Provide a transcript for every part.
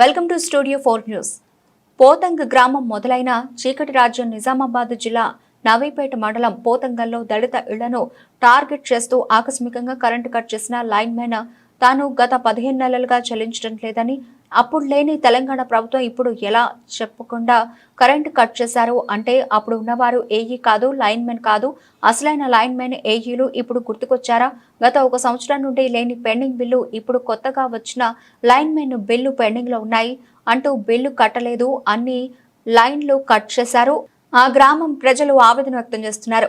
Welcome to studio four news. Pothang గ్రామం మొదలైన చీకటి రాజ్యం నిజామాబాద్ జిల్లా నవీపేట మండలం పోతంగల్లో దళిత ఇళ్ళను టార్గెట్ చేస్తూ ఆకస్మికంగా కరెంటు కట్ చేసిన లైన్ మ్యాన్ తాను గత పదిహేను నెలలుగా చెల్లించడం లేదని అప్పుడు లేని తెలంగాణ ప్రభుత్వం ఇప్పుడు ఎలా చెప్పకుండా కరెంటు కట్ చేశారు? అంటే అప్పుడు ఉన్నవారు ఏఈ కాదు లైన్ మెన్ కాదు. అసలైన లైన్ మెన్ ఏఈలు ఇప్పుడు గుర్తుకొచ్చారా? గత ఒక సంవత్సరం నుండి లేని పెండింగ్ బిల్లు ఇప్పుడు కొత్తగా వచ్చిన లైన్ మెన్ బిల్లు పెండింగ్లో ఉన్నాయి. అంటూ బిల్లు కట్టలేదు. అన్ని లైన్లు కట్ చేశారు. ఆ గ్రామం ప్రజలు ఆవేదన వ్యక్తం చేస్తున్నారు.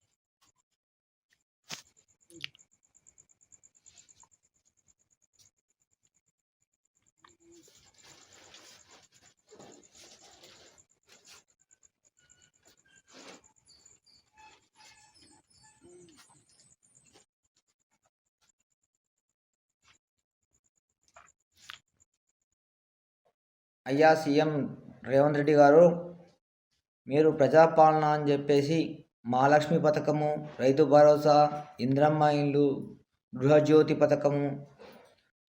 అయ్యా సీఎం రేవంత్ రెడ్డి గారు మీరు ప్రజాపాలన అని చెప్పేసి మహాలక్ష్మి పథకము రైతు భరోసా ఇంద్రమ్మ ఇండ్లు గృహజ్యోతి పథకము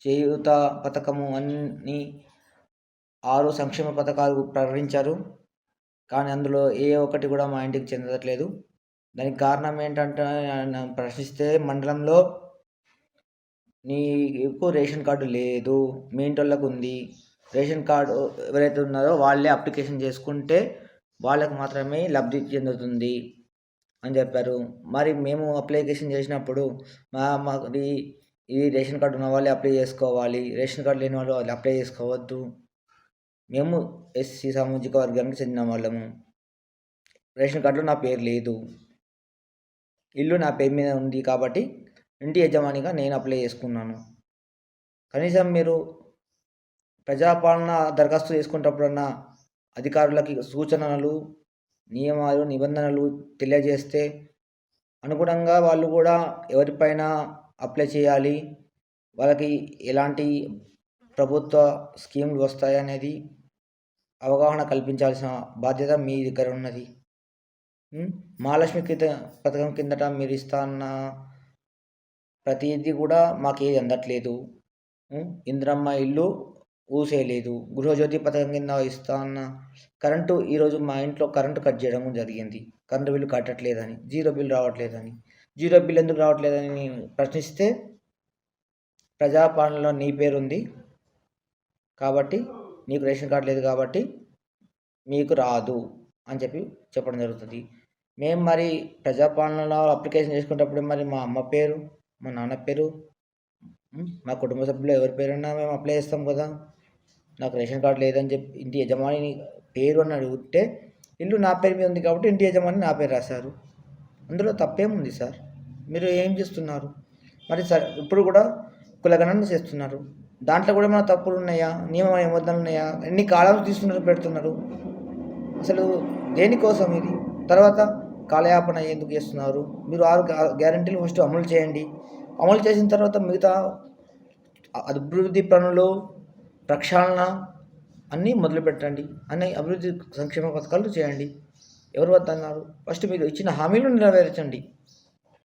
చేయూత పథకము అన్ని ఆరు సంక్షేమ పథకాలు ప్రకటించారు. కానీ అందులో ఏ ఒక్కటి కూడా మా ఇంటికి చెందట్లేదు. దానికి కారణం ఏంటంటే ప్రశ్నిస్తే మండలంలో నీకు రేషన్ కార్డు లేదు మీ ఇంటోళ్ళకు ఉంది రేషన్ కార్డు ఎవరైతే ఉన్నారో వాళ్ళే అప్లికేషన్ చేసుకుంటే వాళ్ళకు మాత్రమే లబ్ధి చెందుతుంది అని చెప్పారు. మరి మేము అప్లికేషన్ చేసినప్పుడు మా మాది ఈ రేషన్ కార్డు ఉన్న వాళ్ళే అప్లై చేసుకోవాలి. రేషన్ కార్డు లేని వాళ్ళు వాళ్ళు అప్లై చేసుకోవద్దు. మేము ఎస్సీ సామాజిక వర్గానికి చెందిన వాళ్ళము. రేషన్ కార్డులో నా పేరు లేదు. ఇల్లు నా పేరు మీద ఉంది కాబట్టి ఇంటి యజమానిగా నేను అప్లై చేసుకున్నాను. కనీసం మీరు ప్రజాపాలన దరఖాస్తు చేసుకునేటప్పుడన్నా అధికారులకి సూచనలు నియమాలు నిబంధనలు తెలియజేస్తే అనుగుణంగా వాళ్ళు కూడా ఎవరిపైన అప్లై చేయాలి. వాళ్ళకి ఎలాంటి ప్రభుత్వ స్కీములు వస్తాయనేది అవగాహన కల్పించాల్సిన బాధ్యత మీ దగ్గర ఉన్నది. మహాలక్ష్మి కింద పథకం కిందట మీరు ఇస్తా అన్న ప్రతిదీ కూడా మాకేది అందట్లేదు. ఇంద్రమ్మ ఇందిరమ్మ ఇల్లు ఊసేయలేదు గృహజ్యోతి పథకం కింద ఇస్తా అన్న కరెంటు ఈరోజు మా ఇంట్లో కరెంటు కట్ చేయడం జరిగింది. కరెంటు బిల్లు కట్టట్లేదని జీరో బిల్ రావట్లేదని. జీరో బిల్ ఎందుకు రావట్లేదని నేను ప్రశ్నిస్తే ప్రజాపాలనలో నీ పేరు ఉంది కాబట్టి నీకు రేషన్ కార్డు లేదు కాబట్టి మీకు రాదు అని చెప్పి చెప్పడం జరుగుతుంది. మేము మరి ప్రజాపాలనలో అప్లికేషన్ చేసుకునేటప్పుడు మరి మా అమ్మ పేరు మా నాన్న పేరు మా కుటుంబ సభ్యులు ఎవరి పేరున్నా మేము అప్లై చేస్తాం కదా. నాకు రేషన్ కార్డు లేదని చెప్పి ఇంటి యజమాని పేరు అని అడిగితే ఇల్లు నా పేరు మీద ఉంది కాబట్టి ఇంటి యజమాని నా పేరు రాశారు. అందులో తప్పేముంది సార్? మీరు ఏం చేస్తున్నారు? మరి సార్ ఇప్పుడు కూడా కులగణన చేస్తున్నారు. దాంట్లో కూడా మన తప్పులు ఉన్నాయా? నియమ నిబంధనలు ఉన్నాయా? ఎన్ని కాలాలు తీసుకున్నారు పెడుతున్నారు? అసలు దేనికోసం ఇది? తర్వాత కాలయాపన ఎందుకు చేస్తున్నారు? మీరు ఆరు గ్యారంటీలు ఫస్ట్ అమలు చేయండి. అమలు చేసిన తర్వాత మిగతా అభివృద్ధి పనులు ప్రక్షాళన అన్నీ మొదలు పెట్టండి అన్ని అభివృద్ధి సంక్షేమ పథకాలు చేయండి. ఎవరు వద్దన్నారు? ఫస్ట్ మీరు ఇచ్చిన హామీలు నెరవేర్చండి.